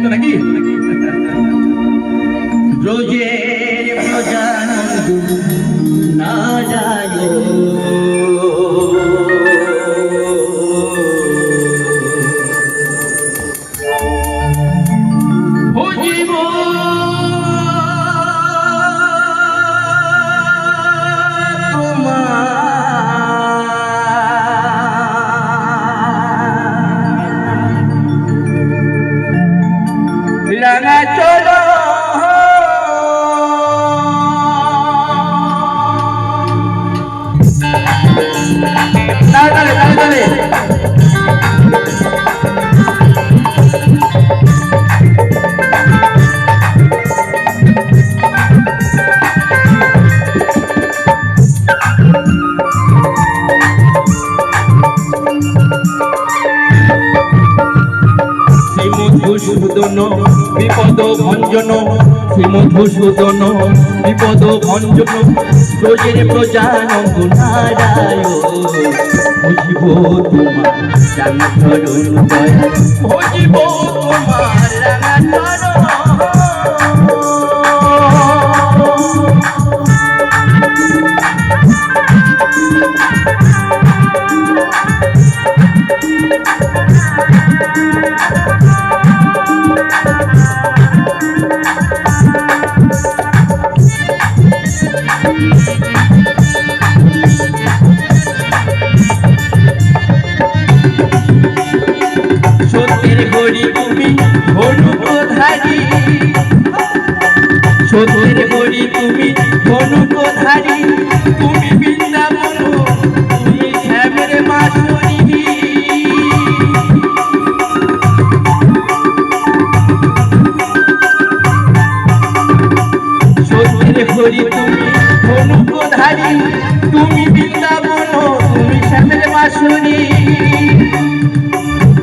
তাই তো নাকি ব্রজের শ্রীমধুসূদন বিপদ ভঞ্জন শ্রীমধুসূদন বিপদ ভঞ্জন প্রজের প্রজানন্দ নারায়ণ বুঝিব তোমার রাঙা দয়া বুঝিব তোমার। রাঙা সত্যের গড়ি তুমি ধনুকধারী সত্যের গড়ি তুমি ধনুকধারী তুমি বৃন্দাবন, তুমি শ্যামের মাসুরি সত্যের গড়ি তুমি ধনুকধারী তুমি বৃন্দাবন, তুমি শ্যামের মাসুরি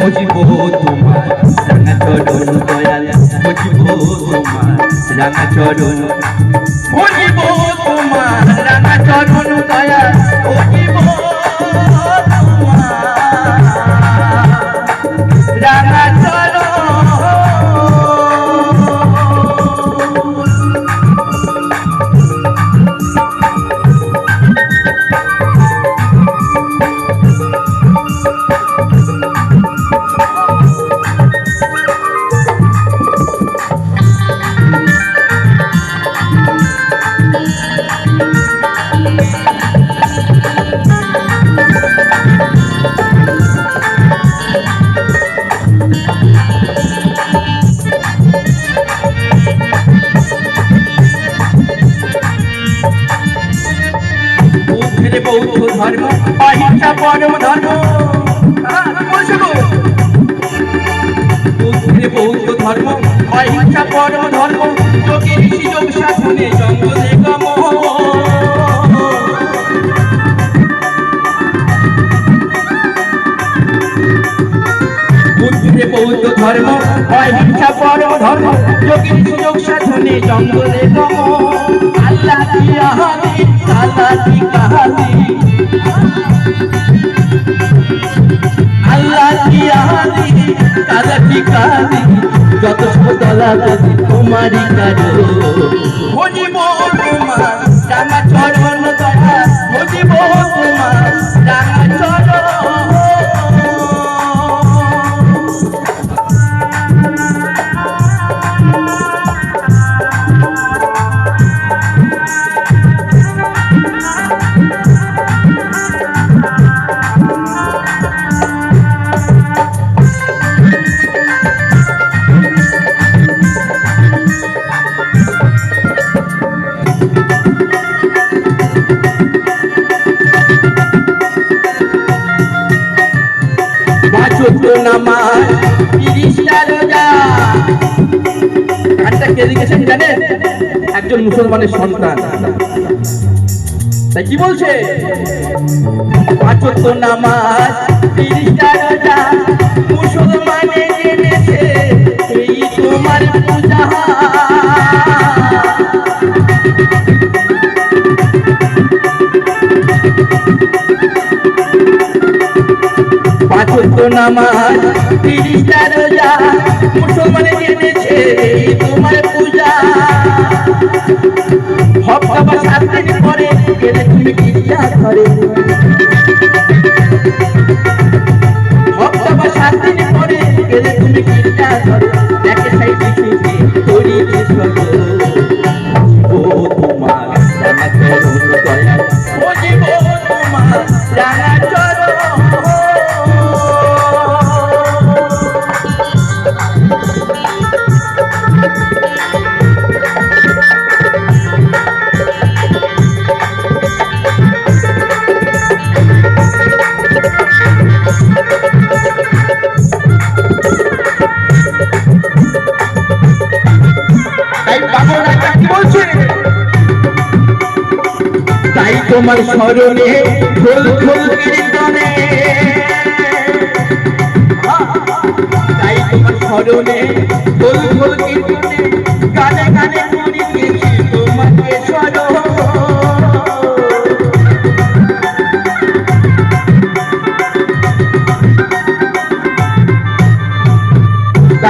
অজিব তোমার রাঙা চরণ দয়াল অজিব তোমার রাঙা চরণ অজিব তোমার রাঙা চরণ দয়াল অজিব বুদ্ধের বৌদ্ধ ধর্ম, অহিংসা পরম ধর্ম। যোগী ঋষি যোগ সাধনে জঙ্গলে গম। বুদ্ধের বৌদ্ধ ধর্ম, অহিংসা পরম ধর্ম যোগী ঋষি যোগ সাধনে জঙ্গলে গম। আল্লাহ কি আহাদি আল্লাহ কি কাহাদি আল্লাহ কি আহাদি কালা কি কাহাদি যত সদলা নামাজ তিরিশটা রোজা। গানটা কে লিখেছেন জানেন একজন মুসলমানের সন্তান। তাই কি বলছে? পাঁচত্ব নামাজ, তিরিশটা রোজা মুসলমানে জেনেছে এই তোমার পূজা। পাঁচত্ব নামাজ তিরিশটা রোজা মুসলমানে জেনেছে তোমার পূজা হপ্তা বা সাত দিন পরে গেলে তুমি গির্জা করে হপ্তা বা সাত দিন পরে গেলে তুমি গির্জা করে দেখে সাই কিছুকে করিতে ও তোমার ও জীব তাই তোমার স্মরণে ফুল ফুল কীর্তনে তাই তোমার স্মরণে ফুল ফুল কীর্তনে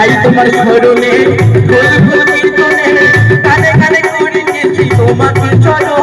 তাই তোমার স্মরণে কানে কানে করে গেছি তোমাকে চলো।